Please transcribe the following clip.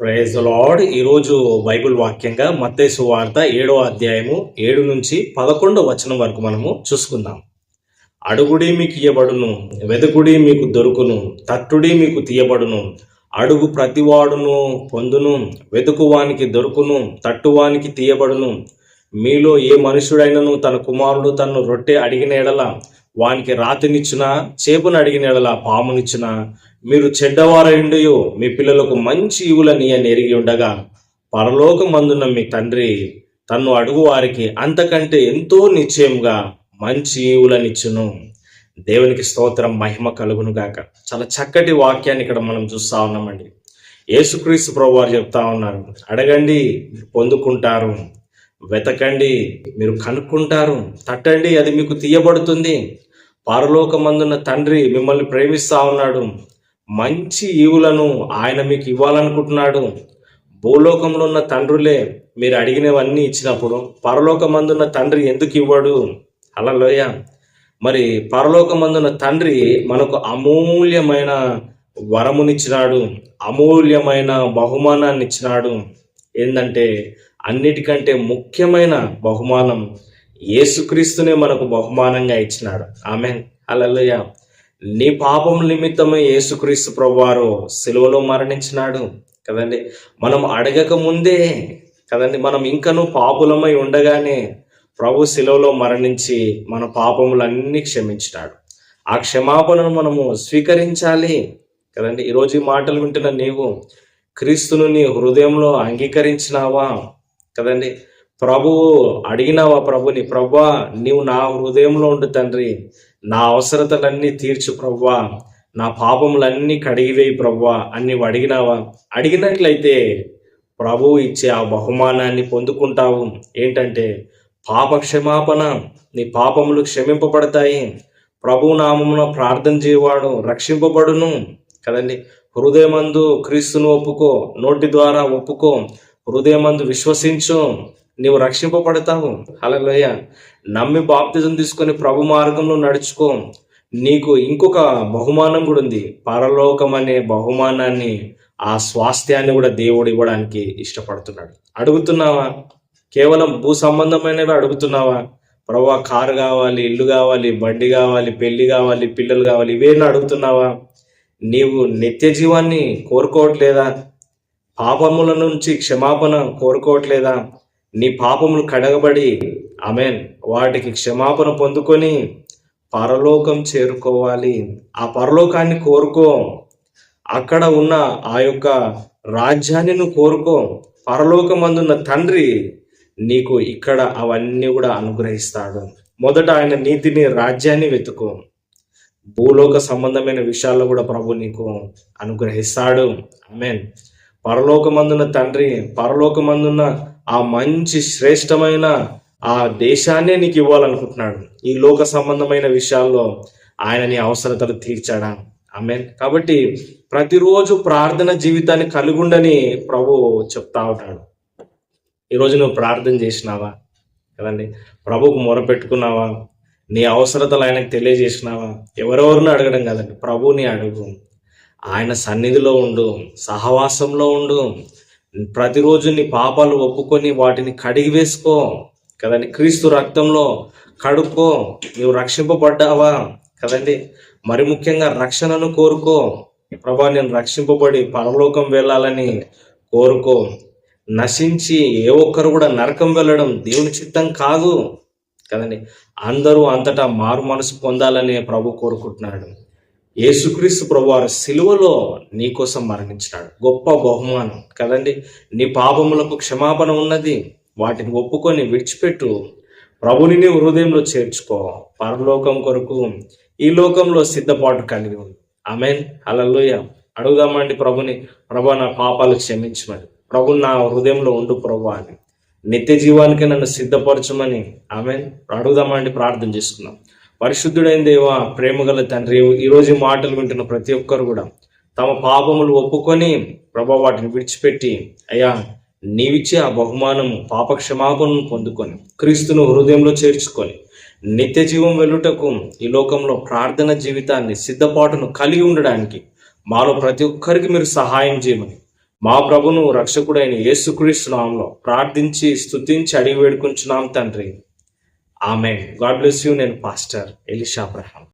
Praise lord ఈరోజు Bible వాక్యంగా మత్తేసు వార్త ఏడో అధ్యాయము ఏడు నుంచి పదకొండో వచనం వరకు మనము చూసుకుందాం. అడుగుడి మీకు ఇయ్యబడును వెదుకుడి మీకు దొరుకును తట్టుడి మీకు తీయబడును. అడుగు ప్రతివాడును పొందును వెతుకువానికి దొరుకును తట్టువానికి తీయబడును. మీలో ఏ మనుషుడైనను తన కుమారుడు తను రొట్టె అడిగిన ఎడల వానికి రాతినిచ్చిన చేపను అడిగిన ఎడల పామునిచ్చిన మీరు చెడ్డవారయుండయో మీ పిల్లలకు మంచి ఇవులని అని ఎరిగి ఉండగా పరలోకమందున్న మీ తండ్రి తన్ను అడుగు వారికి అంతకంటే ఎంతో నిశ్చయంగా మంచి ఈవులనిచ్చును. దేవునికి స్తోత్రం మహిమ కలుగును గాక. చాలా చక్కటి వాక్యాన్ని ఇక్కడ మనం చూస్తా ఉన్నామండి. యేసుక్రీస్తు ప్రభు వారు చెప్తా ఉన్నారు అడగండి మీరు పొందుకుంటారు. వెతకండి మీరు కనుక్కుంటారు. తట్టండి అది మీకు తీయబడుతుంది. పరలోకమందున్న తండ్రి మిమ్మల్ని ప్రేమిస్తా ఉన్నాడు. మంచి ఈవులను ఆయన మీకు ఇవ్వాలనుకుంటున్నాడు. భూలోకంలో ఉన్న తండ్రులే మీరు అడిగినవన్నీ ఇచ్చినప్పుడు పరలోకమందున్న తండ్రి ఎందుకు ఇవ్వడు? అలలోయ మరి పరలోకమందున్న తండ్రి మనకు అమూల్యమైన వరమునిచ్చినాడు అమూల్యమైన బహుమానాన్ని ఇచ్చినాడు ఏంటంటే అన్నిటికంటే ముఖ్యమైన బహుమానం యేసుక్రీస్తునే మనకు బహుమానంగా ఇచ్చినాడు. ఆమె అలలుయ నీ పాపం నిమిత్తమే యేసుక్రీస్తు ప్రభువారు సిలువలో మరణించినాడు. కదండి? మనం అడగక ముందే కదండి? మనం ఇంకనూ పాపులమై ఉండగానే ప్రభు శిలువలో మరణించి మన పాపములన్నీ క్షమించినాడు. ఆ క్షమాపణను మనము స్వీకరించాలి. కదండి? ఈరోజు ఈ మాటలు వింటున్న నీవు క్రీస్తును నీ హృదయంలో అంగీకరించినావా? కదండి? ప్రభువు అడిగినావా ప్రభుని ప్రభా నీవు నా హృదయంలో ఉండు తండ్రి. నా అవసరతలన్నీ తీర్చు ప్రవ్వా నా పాపములన్నీ కడిగివేయి ప్రవ్వా అని నీవు అడిగినావా? అడిగినట్లయితే ప్రభువు ఇచ్చే ఆ బహుమానాన్ని పొందుకుంటావు. ఏంటంటే పాప క్షమాపణ నీ పాపములు క్షమింపబడతాయి. ప్రభు నామమున ప్రార్థన చేయవాడు రక్షింపబడును. కదండి? హృదయమందు క్రీస్తును ఒప్పుకో నోటి ద్వారా ఒప్పుకో హృదయమందు విశ్వసించు. నీవు రక్షింపబడతావు. అలలోయ నమ్మి బాప్తిజం తీసుకొని ప్రభు మార్గంలో నడుచుకో. నీకు ఇంకొక బహుమానం కూడా ఉంది. పరలోకం అనే బహుమానాన్ని ఆ స్వాస్థ్యాన్ని కూడా దేవుడు ఇవ్వడానికి ఇష్టపడుతున్నాడు. అడుగుతున్నావా? కేవలం భూ సంబంధమైనవి అడుగుతున్నావా? ప్రభా కారు కావాలి ఇల్లు కావాలి బండి కావాలి పెళ్ళి కావాలి పిల్లలు కావాలి ఇవేనా అడుగుతున్నావా? నీవు నిత్య జీవాన్ని కోరుకోవట్లేదా? పాపముల నుంచి క్షమాపణ కోరుకోవట్లేదా? నీ పాపములు కడగబడి ఆమెన్. వాటికి క్షమాపణ పొందుకొని పరలోకం చేరుకోవాలి. ఆ పరలోకాన్ని కోరుకో. అక్కడ ఉన్న ఆ యొక్క రాజ్యాన్ని నువ్వు కోరుకో. పరలోకమందున్న తండ్రి నీకు ఇక్కడ అవన్నీ కూడా అనుగ్రహిస్తాడు. మొదట ఆయన నీతిని రాజ్యాన్ని వెతుకో. భూలోక సంబంధమైన విషయాల్లో కూడా ప్రభు నీకు అనుగ్రహిస్తాడు. ఆమెన్. పరలోకమందున్న తండ్రి పరలోకమందున్న ఆ మంచి శ్రేష్టమైన ఆ దేశాన్నే నీకు ఇవ్వాలనుకుంటున్నాడు. ఈ లోక సంబంధమైన విషయాల్లో ఆయన నీ అవసరతలు తీర్చాడా? ఆమెన్. కాబట్టి ప్రతిరోజు ప్రార్థన జీవితాన్ని కలుగుండని ప్రభు చెప్తా ఉంటాడు. ఈరోజు నువ్వు ప్రార్థన చేసినావా? కదండి. ప్రభుకు మొరపెట్టుకున్నావా నీ అవసరతలు ఆయనకు తెలియజేసినావా? ఎవరెవరిని అడగడం కదండి. ప్రభుని అడుగు. ఆయన సన్నిధిలో ఉండు. సహవాసంలో ఉండు. ప్రతిరోజు నీ పాపాలు ఒప్పుకొని వాటిని కడిగి వేసుకో. కదండి? క్రీస్తు రక్తంలో కడుక్కో. నువ్వు రక్షింపబడ్డావా? కదండి? మరి ముఖ్యంగా రక్షణను కోరుకో. ప్రభా నేను రక్షింపబడి పరలోకం వెళ్ళాలని కోరుకో. నశించి ఏ ఒక్కరు కూడా నరకం వెళ్ళడం దేవుని చిత్తం కాదు. కదండి? అందరూ అంతటా మారు మనసు పొందాలని ప్రభు కోరుకుంటున్నాడు. యేసుక్రీస్తు ప్రభువారు సిలువలో నీకోసం మరణించినాడు. గొప్ప బహుమానం కదండి? నీ పాపములకు క్షమాపణ ఉన్నది. వాటిని ఒప్పుకొని విడిచిపెట్టు. ప్రభుని నీ హృదయంలో చేర్చుకో. పరలోకం కొరకు ఈ లోకంలో సిద్ధపాటు కలిగి ఉంది ఆమెన్. అలలోయ అడుగుదామండి ప్రభుని. ప్రభా నా పాపాలు క్షమించమని. ప్రభు నా హృదయంలో ఉండు ప్రభు అని. నిత్య జీవానికి నన్ను సిద్ధపరచమని. ఆమె అడుగుదామండి ప్రార్థన చేసుకుందాం. పరిశుద్ధుడైన దేవ ప్రేమగల తండ్రి ఈరోజు మాటలు వింటున్న ప్రతి ఒక్కరు కూడా తమ పాపములు ఒప్పుకొని ప్రభా వాటిని విడిచిపెట్టి అయ్యా నీవిచ్చే ఆ బహుమానము పాపక్షమాపణను పొందుకొని క్రీస్తును హృదయంలో చేర్చుకొని నిత్య జీవం వెలుటకు ఈ లోకంలో ప్రార్థన జీవితాన్ని సిద్ధపాటును కలిగి ఉండడానికి మాలో ప్రతి ఒక్కరికి మీరు సహాయం చేయమని మా ప్రభును రక్షకుడైన యేసుక్రీస్తు నామంలో ప్రార్థించి స్తుతించి అడిగి వేడుకుంటున్నాం తండ్రి. ఆమె గాడ్ బ్లెస్ యూ నేను పాస్టర్ ఎలిషా అబ్రహాం.